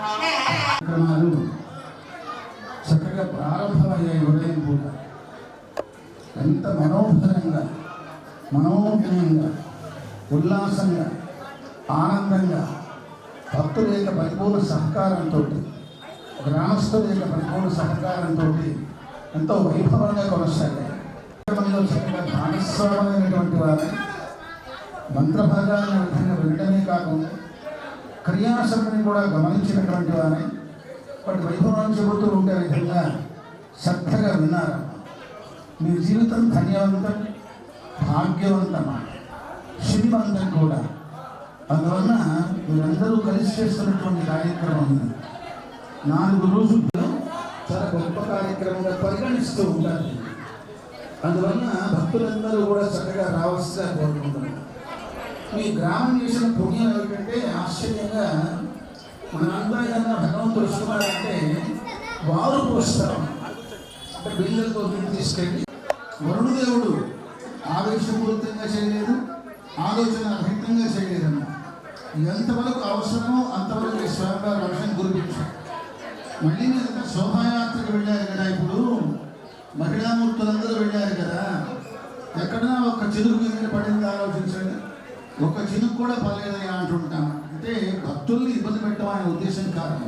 కార్యక్రమాలు చక్కగా ప్రారంభమయ్యాయి ఉదయం పూట. ఎంత మనోహరంగా మనోజ్ఞంగా ఉల్లాసంగా ఆనందంగా భక్తుల యొక్క పరిపూర్ణ సహకారంతో గ్రామస్తుల యొక్క పరిపూర్ణ సహకారంతో ఎంతో వైభవంగా కొనసాగాయి. చక్కగా భాగస్వామైనటువంటి వారిని మంత్రభాగాన్ని విధంగా వినడమే కాకుండా క్రియాశక్తిని కూడా గమనించినటువంటి వారిని వాటి వైభవం చెబుతూ ఉండే విధంగా శ్రద్ధగా విన్నారు. మీ జీవితం ధన్యవంతం భాగ్యవంతం శ్రీమంతం కూడా. అందువలన మీరందరూ కలిసి చేస్తున్నటువంటి కార్యక్రమం ఉంది నాలుగు రోజుల్లో చాలా గొప్ప కార్యక్రమంగా పరిగణిస్తూ ఉంటారు అందువలన భక్తులందరూ కూడా చక్కగా రావాల్సిగా కోరుకుంటున్నారు మీ గ్రామం చేసిన పుణ్యం ఏమిటంటే ఆశ్చర్యంగా మనందరం ఏదైనా భగవంతుడు ఇస్తున్నారంటే వారు పోస్తారు. అంటే బిళ్ళలతో తీసుకెళ్ళి వరుణదేవుడు ఆవేశపూరితంగా చేయలేదు ఆలోచన రహితంగా చేయలేదన్న ఎంతవరకు అవసరమో అంతవరకు ఈ స్వామివారి వర్షం కురిపించారు మళ్ళీ మీరు శోభాయాత్రకు వెళ్ళారు కదా ఇప్పుడు. మహిళామూర్తులందరూ వెళ్ళారు కదా. ఎక్కడన్నా ఒక చిరుగు మీద పడింది ఆలోచించండి. ఒక చినుకు కూడా పర్లేదయ్యా అంటుంటాను. అంటే భక్తుల్ని ఇబ్బంది పెట్టడం అనే ఉద్దేశం కాదు.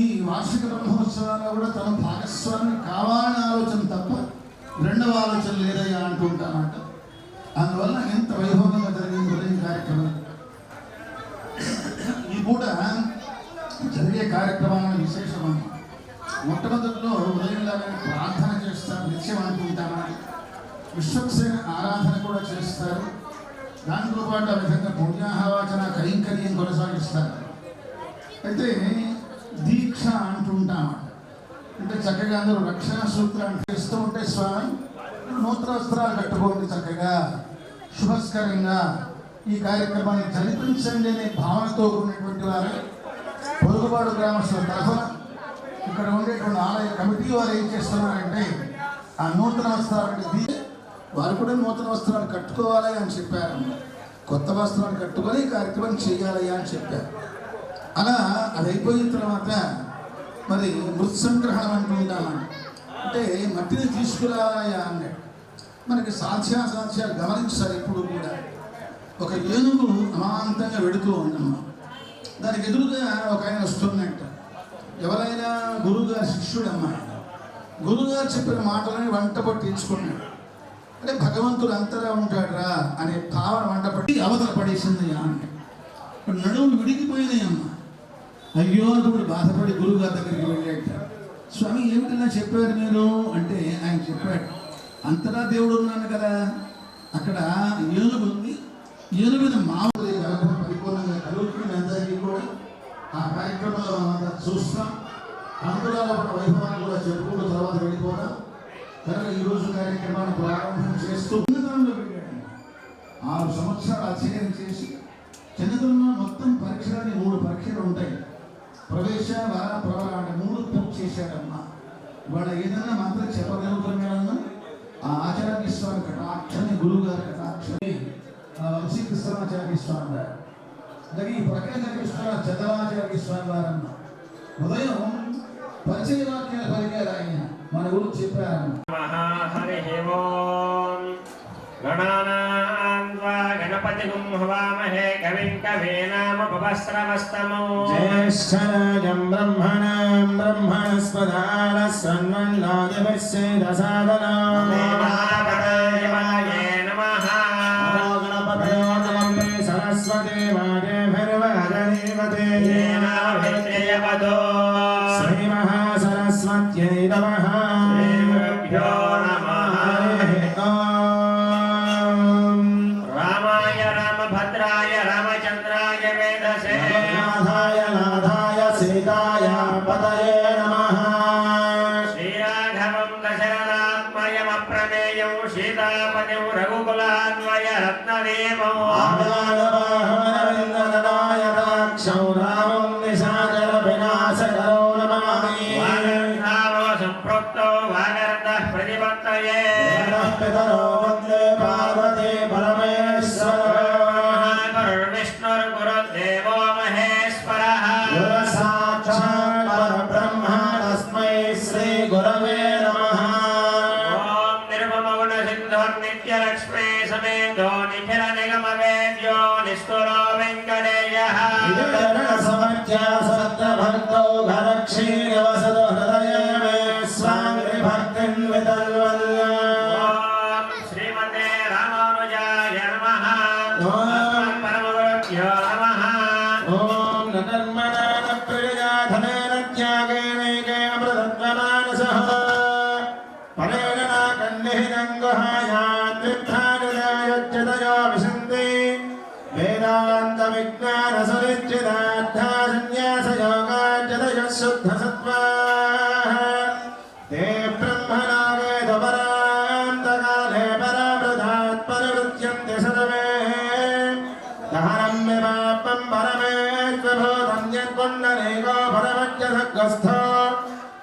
ఈ వార్షిక బ్రహ్మోత్సవాల్లో కూడా తన భాగస్వామి కావాలని ఆలోచన తప్ప రెండవ ఆలోచన లేదయ్యా అంటుంటామంట అందువల్ల ఎంత వైభవంగా జరిగింది ఉదయం కార్యక్రమం. ఈ పూట జరిగే కార్యక్రమాల విశేషమని మొట్టమొదటిలో ఉదయంలాగానే ప్రార్థన చేస్తారు నిత్యం అనుకుంటామని విశ్వక్సేన ఆరాధన కూడా చేస్తారు. దాంతో పాటు ఆ విధంగా పుణ్యాహవాచన కైంకర్యం కొనసాగిస్తారు. అయితే దీక్ష అంటుంటామట అంటే చక్కగా అందరూ రక్షణ సూత్రాన్ని చేస్తూ ఉంటే స్వామి నూత్రవస్త్రాలు కట్టుకోండి చక్కగా. శుభస్కరంగా. ఈ కార్యక్రమాన్ని జరిపించండి అనే భావనతో ఉన్నటువంటి వారే పొరుగుబాడు గ్రామస్తుల తరఫున ఇక్కడ ఉండేటువంటి ఆలయ కమిటీ వారు ఏం చేస్తున్నారంటే ఆ నూతన వస్త్రాలను వారు కూడా నూతన వస్త్రాలు కట్టుకోవాలి అని చెప్పారు. కొత్త వస్త్రాలు కట్టుకొని ఈ కార్యక్రమం చేయాలయ్యా అని చెప్పారు. అలా అది అయిపోయిన తర్వాత మరి మృత్ సంగ్రహణం అంటుంటామని అంటే మట్టిని తీసుకురావాలయ్యా అన్నాడు. మనకి సాధ్యాసాధ్యాలు గమనించాలి ఇప్పుడు కూడా. ఒక ఏనుగు అమాంతంగా వెడుతూ ఉందమ్మా. దానికి ఎదురుగా ఒక ఆయన వస్తున్నట్ట. ఎవరైనా గురువుగారు శిష్యుడమ్మా. గురువుగారు చెప్పిన మాటలని వంట పట్టించుకున్నాడు. అంటే భగవంతుడు అంతరా ఉంటాడురా అనే భావన వంట పట్టి అవతల పడేసింది ఆమె ఇప్పుడు నడుములు విడిగిపోయినాయి అమ్మ అయ్యో అనుకుడు బాధపడి గురువుగారి దగ్గరికి వెళ్ళాట స్వామి ఏమిటన్నా చెప్పారు మీరు? అంటే ఆయన చెప్పాడు అంతరా దేవుడు ఉన్నాను కదా. అక్కడ ఏనుగు ఉంది. ఏనుగుని మీద మామూలు పరిపూర్ణంగా కలుగుతుంది అందరికీ కూడా ఆ కార్యక్రమంలో చూస్తాం. అందులో వైభవాన్ని కూడా చెప్పుకున్న తర్వాత వెళ్ళిపోతాం. కనుక ఈరోజు కార్యక్రమాన్ని ప్రారంభం చేస్తూ చిన్నతనంలో పెట్టాడు. ఆరు సంవత్సరాలు అధ్యయనం చేసి చిన్నతనంలో మొత్తం పరీక్షలని మూడు పరీక్షలు ఉంటాయి. ప్రవేశ వర ప్రవర మూడు పూర్తి చేశాడమ్మా. ఇవాళ ఏదైనా మంత్రం చెప్పగలుగుతున్నాడన్నా ఆ ఆచార్య స్వామి కటాక్షని గురువు గారి కటాక్షని ఆ వంశీ కృష్ణాచార్య స్వామి గారు అలాగే ఈ ప్రకటన కృష్ణ చదవాచార్య స్వామి వారన్న ఉదయం పరిచయ వాక్యాలు పలికారు ఆయన. మన గురించి చెప్పారు మహాహరి హేమోం గణానాం ద్వా గణపతిగుం హవామహే కవిం కవేనామపవస్రవస్తమో జ్యేష్ఠరాజం బ్రహ్మణాం బ్రహ్మణస్పదాన సన్మన్నాదివశ్చేద సాధనాం సరస్వతే వాగే భర్వహదేవతే శ్రీ మహాసరస్వత్యై నమః. पितरो वंदे पार्वती परमेश्वर। परविष्णुर्गुरुदेवो महेश्वरः। गुरुसाक्षात् परब्रह्म तस्मै श्रीगुरवे नमः। ॐ वेङ्कटेयः। समर्थ्या सत्तभक्तौ घरक्षीरवसतो đó. సహగస్థ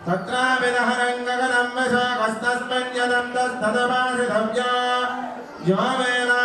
తత్రావిదహరంగగనం విశాఖస్తస్మన్యదం తస్తదమాసి ద్రవ్యా యోమేనా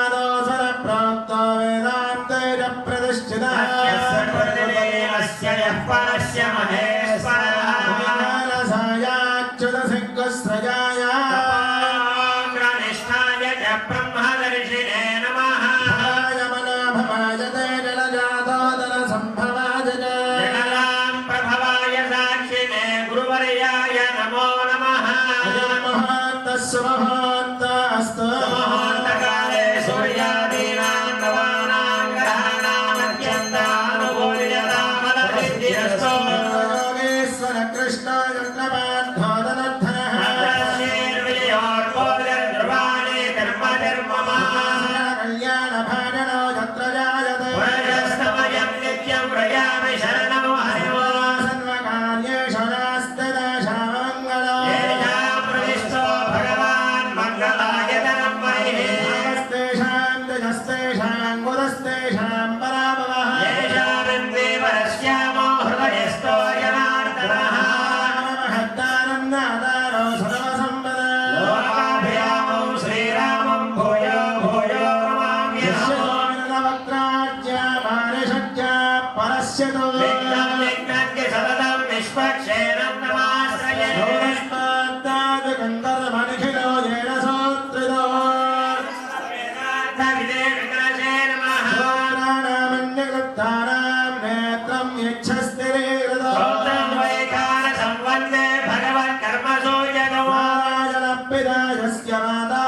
రాజస్య మాతా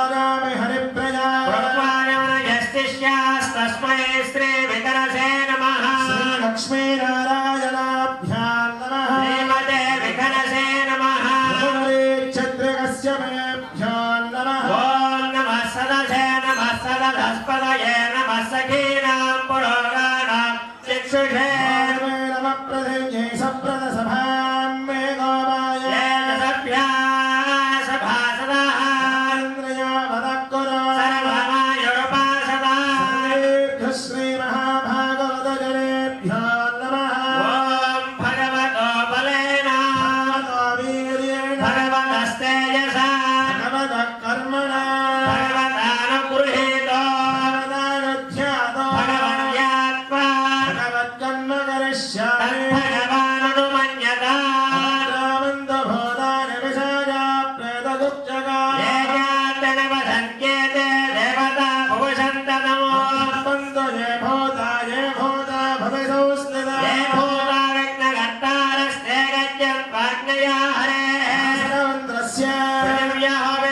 Yeah.